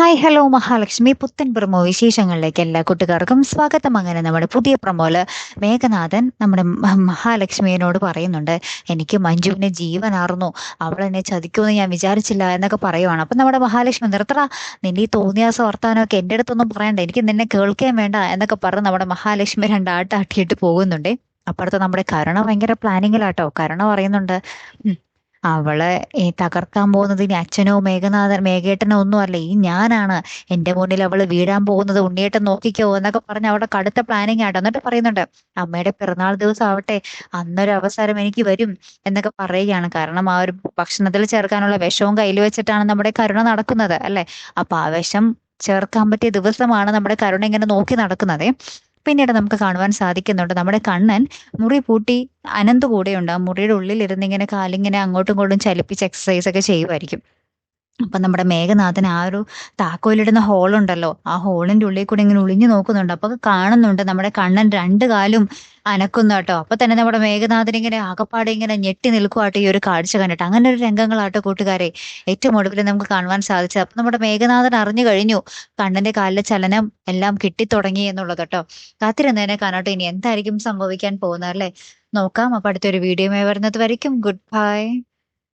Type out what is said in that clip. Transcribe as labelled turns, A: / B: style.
A: Hi hello Mahalakshmi. പുത്തൻ promo വിശേഷങ്ങളിലേക്ക് എല്ലാ കൂട്ടുകാർക്കും സ്വാഗതം. അങ്ങനെ നമ്മുടെ പുതിയ പ്രമോൽ മേഘനാഥൻ നമ്മുടെ മഹാലക്ഷ്മിയനോട് പറയുന്നുണ്ട് എനിക്ക് മഞ്ജുവിനെ ജീവനാർന്നു. അവൾ എന്നെ ചതിക്കുമെന്ന് ഞാൻ വിചാരിച്ചില്ല എന്നൊക്കെ പറയുവാണ്. അപ്പം നമ്മുടെ മഹാലക്ഷ്മി നിർത്തടാ. നിന്റെ ഈ തോന്നിയാസ വർത്താനമൊക്കെ എന്റെ അടുത്തൊന്നും പറയണ്ട. എനിക്ക് നിന്നെ കേൾക്കാൻ വേണ്ട എന്നൊക്കെ പറഞ്ഞ് നമ്മുടെ മഹാലക്ഷ്മി രണ്ടാട്ടാട്ടിയിട്ട് പോകുന്നുണ്ട്. അപ്പുറത്ത് നമ്മുടെ കരുണ ഭയങ്കര പ്ലാനിങ്ങിലാട്ടോ കരുണ പറയുന്നുണ്ട് "ഉം, അവളെ തകർക്കാൻ പോകുന്നത് ഇനി അച്ഛനോ മേഘനാഥൻ മേഘേട്ടനോ ഒന്നും അല്ല ഈ ഞാനാണ് എന്റെ മുന്നിൽ അവൾ വീഴാൻ പോകുന്നത്. ഉണ്ണിയേട്ടൻ നോക്കിക്കോ എന്നൊക്കെ പറഞ്ഞ് അവിടെ കടുത്ത പ്ലാനിങ് ആട്ടോ. എന്നിട്ട് പറയുന്നുണ്ട് അമ്മയുടെ പിറന്നാൾ ദിവസം ആവട്ടെ അന്നൊരു അവസരം എനിക്ക് വരും എന്നൊക്കെ പറയുകയാണ്. കാരണം ആ ഒരു ഭക്ഷണത്തിൽ ചേർക്കാനുള്ള വിഷവും കയ്യിൽ വെച്ചിട്ടാണ് നമ്മുടെ കരുണ നടക്കുന്നത് അല്ലെ? അപ്പൊ ആ വിഷം ചേർക്കാൻ പറ്റിയ ദിവസമാണ് നമ്മുടെ കരുണ ഇങ്ങനെ നോക്കി നടക്കുന്നത്. പിന്നീട് നമുക്ക് കാണുവാൻ സാധിക്കുന്നുണ്ട്. നമ്മുടെ കണ്ണൻ മുറി പൂട്ടി അനന്ത് കൂടെയുണ്ട്. ആ മുറിയുടെ ഉള്ളിൽ ഇരുന്ന് ഇങ്ങനെ കാലിങ്ങനെ അങ്ങോട്ടും ഇങ്ങോട്ടും ചലിപ്പിച്ച് എക്സസൈസ് ഒക്കെ ചെയ്യുമായിരിക്കും അപ്പൊ നമ്മുടെ മേഘനാഥൻ ആ ഒരു താക്കോലിടുന്ന ഹോളുണ്ടല്ലോ. ആ ഹോളിന്റെ ഉള്ളിൽ കൂടി ഇങ്ങനെ ഒളിഞ്ഞു നോക്കുന്നുണ്ട്. അപ്പൊ കാണുന്നുണ്ട്. നമ്മുടെ കണ്ണൻ രണ്ടു കാലും അനക്കുന്നു കേട്ടോ. അപ്പൊ തന്നെ നമ്മുടെ മേഘനാഥൻ ഇങ്ങനെ ആകപ്പാടെ ഇങ്ങനെ ഞെട്ടി നിൽക്കുവാട്ടോ ഈ ഒരു കാഴ്ച കണ്ടിട്ട്. അങ്ങനെ ഒരു രംഗങ്ങളാട്ടോ കൂട്ടുകാരെ. ഏറ്റവും ഒടുവിൽ നമുക്ക് കാണുവാൻ സാധിച്ചത്. അപ്പൊ നമ്മുടെ മേഘനാഥൻ അറിഞ്ഞു കഴിഞ്ഞു. കണ്ണന്റെ കാലിലെ ചലനം എല്ലാം കിട്ടിത്തുടങ്ങി എന്നുള്ളത് കേട്ടോ. കാത്തിരുന്നതിനെ കാണാട്ടോ. ഇനി എന്തായിരിക്കും സംഭവിക്കാൻ പോകുന്നത് അല്ലേ? നോക്കാം. അപ്പൊ അടുത്തൊരു വീഡിയോ വരുന്നത് വരയ്ക്കും. Good bye